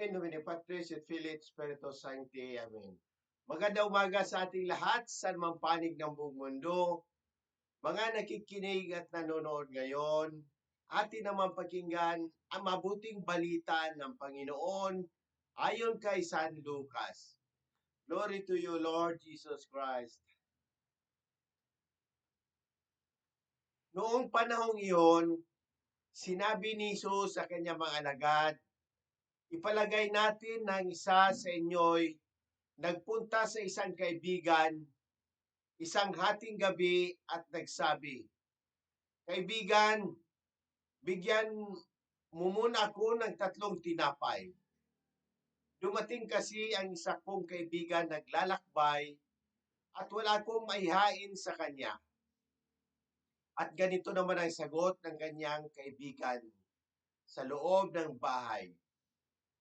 In nomine Patris et Filii et Sancti. Amen. Magandang umaga sa ating lahat sa mang panig ng buong mundo. Mga nakikinig at nanonood ngayon, atin naman pakinggan ang mabuting balita ng Panginoon ayon kay San Lucas. Glory to you, Lord Jesus Christ. Noong panahong iyon, sinabi ni Jesus sa kanyang mga alagad, Ipalagay natin na isa sa inyo'y nagpunta sa isang kaibigan isang hating gabi at nagsabi, Kaibigan, bigyan mo muna ako ng tatlong tinapay. Dumating kasi ang isa kong kaibigan naglalakbay at wala akong maihain sa kanya. At ganito naman ang sagot ng kanyang kaibigan sa loob ng bahay.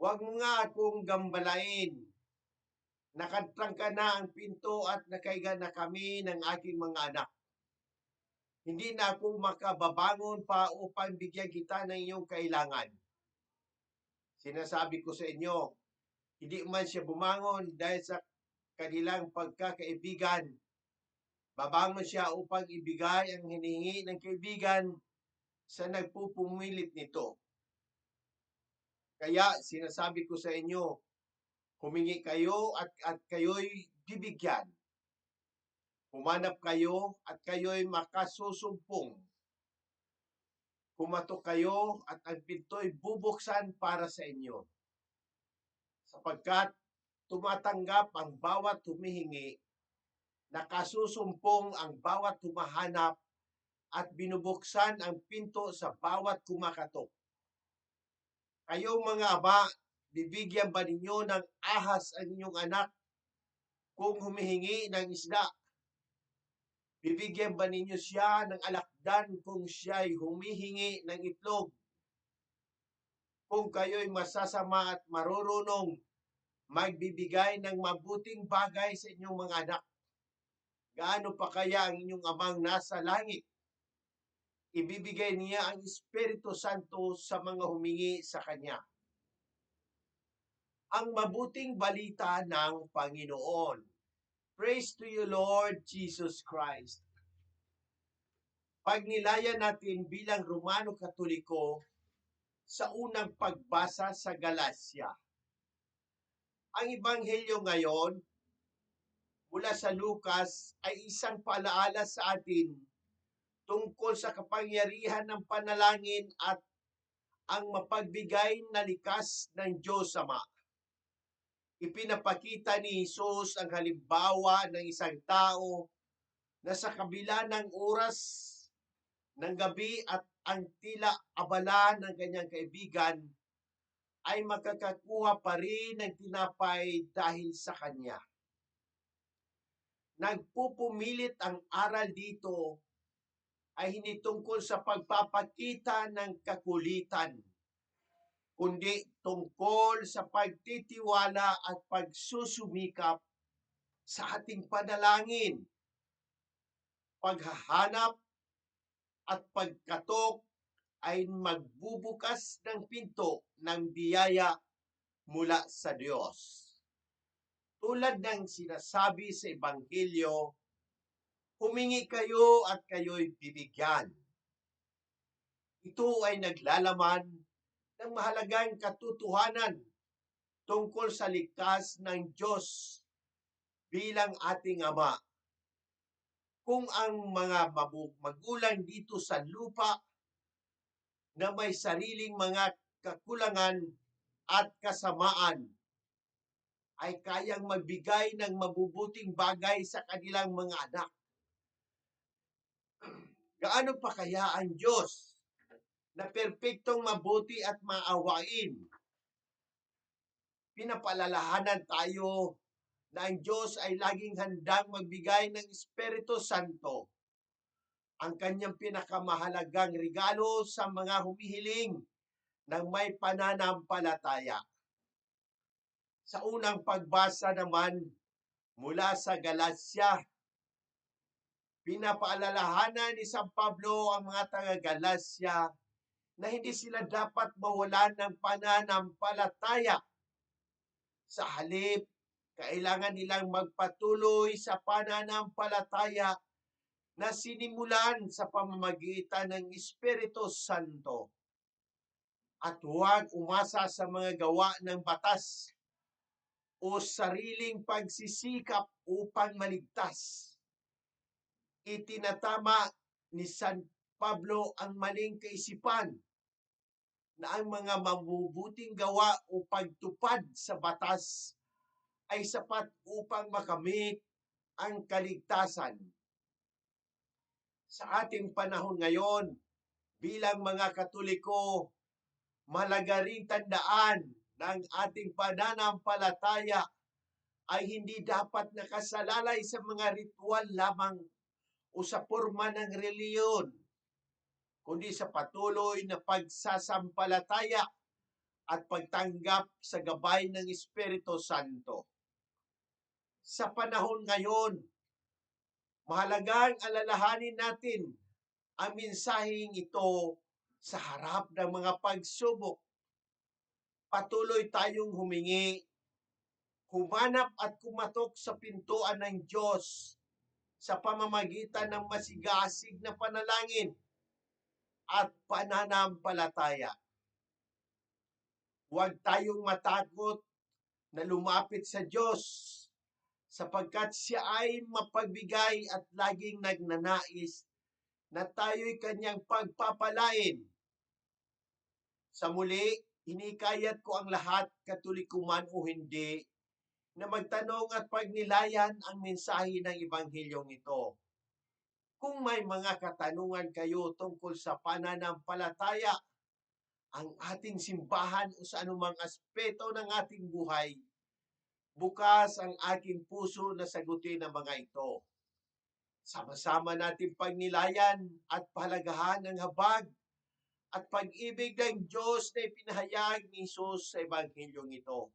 Huwag mo nga akong gambalain. Nakatrangka na ang pinto at nakaiga na kami ng aking mga anak. Hindi na ako makababangon pa upang bigyan kita ng iyong kailangan. Sinasabi ko sa inyo, hindi man siya bumangon dahil sa kanilang pagkakaibigan. Babangon siya upang ibigay ang hinihingi ng kaibigan sa nagpupumilit nito. Kaya sinasabi ko sa inyo, humingi kayo at, at kayo'y bibigyan. Humanap kayo at kayo'y makasusumpong. Kumatok kayo at ang pinto'y bubuksan para sa inyo. Sapagkat tumatanggap ang bawat humihingi, nakasusumpong ang bawat humahanap, at binubuksan ang pinto sa bawat kumakatok. Kayo mga ama, bibigyan ba ninyo ng ahas ang inyong anak kung humihingi ng isda? Bibigyan ba ninyo siya ng alakdan kung siya'y humihingi ng itlog? Kung kayo'y masasama at marurunong magbibigay ng mabuting bagay sa inyong mga anak, gaano pa kaya ang inyong amang nasa langit? Ibibigay niya ang Espiritu Santo sa mga humingi sa Kanya. Ang mabuting balita ng Panginoon. Praise to you, Lord Jesus Christ. Pagnilaya natin bilang Romano Katoliko sa unang pagbasa sa Galacia. Ang Ebanghelyo ngayon mula sa Lucas ay isang paalaala sa atin tungkol sa kapangyarihan ng panalangin at ang mapagbigay na likas ng Diyos Ama. Ipinapakita ni Jesus ang halimbawa ng isang tao na sa kabila ng oras ng gabi at ang tila abala ng kanyang kaibigan ay makakakuha pa rin ng tinapay dahil sa kanya. Nagpupumilit ang aral dito ay hindi tungkol sa pagpapakita ng kakulitan, kundi tungkol sa pagtitiwala at pagsusumikap sa ating panalangin, paghahanap at pagkatok ay magbubukas ng pinto ng biyaya mula sa Diyos. Tulad ng sinasabi sa Ebanghelyo, humingi kayo at kayo'y bibigyan. Ito ay naglalaman ng mahalagang katotohanan tungkol sa likas ng Diyos bilang ating Ama. Kung ang mga magulang dito sa lupa na may sariling mga kakulangan at kasamaan ay kayang magbigay ng mabubuting bagay sa kanilang mga anak Gaano pa kaya ang Diyos na perpektong mabuti at maawain? Pinapalalahanan tayo na ang Diyos ay laging handang magbigay ng Espiritu Santo. Ang kanyang pinakamahalagang regalo sa mga humihiling ng may pananampalataya. Sa unang pagbasa naman mula sa Galacia pinapaalalahanan ni San Pablo ang mga taga-Galasya na hindi sila dapat mawalan ng pananampalataya Sa halip, kailangan nilang magpatuloy sa pananampalataya na sinimulan sa pamamagitan ng Espiritu Santo. At huwag umasa sa mga gawa ng batas o sariling pagsisikap upang maligtas. Itinatama ni San Pablo ang maling kaisipan na ang mga mabubuting gawa o pagtupad sa batas ay sapat upang makamit ang kaligtasan. Sa ating panahon ngayon, bilang mga Katoliko, malaga ring tandaan na ang ating pananampalataya ay hindi dapat nakasalalay sa mga ritual lamang o sa forma ng reliyon, kundi sa patuloy na pagsasampalataya at pagtanggap sa gabay ng Espiritu Santo. Sa panahon ngayon, mahalagang alalahanin natin ang mensaheng ito sa harap ng mga pagsubok. Patuloy tayong humingi, humanap at kumatok sa pintuan ng Diyos sa pamamagitan ng masigasig na panalangin at pananampalataya. Huwag tayong matakot na lumapit sa Diyos sapagkat siya ay mapagbigay at laging nagnanais na tayo'y kanyang pagpapalain. Sa muli, hinikayat ko ang lahat, katoliko man o hindi, na magtanong at pagnilayan ang mensahe ng Ebanghilyong ito. Kung may mga katanungan kayo tungkol sa pananampalataya, ang ating simbahan o sa anumang aspeto ng ating buhay, bukas ang aking puso na sagutin ang mga ito. Sama-sama natin pagnilayan at palagahan ng habag at pag-ibig ng Diyos na ipinahayag ni Jesus sa Ebanghilyong ito.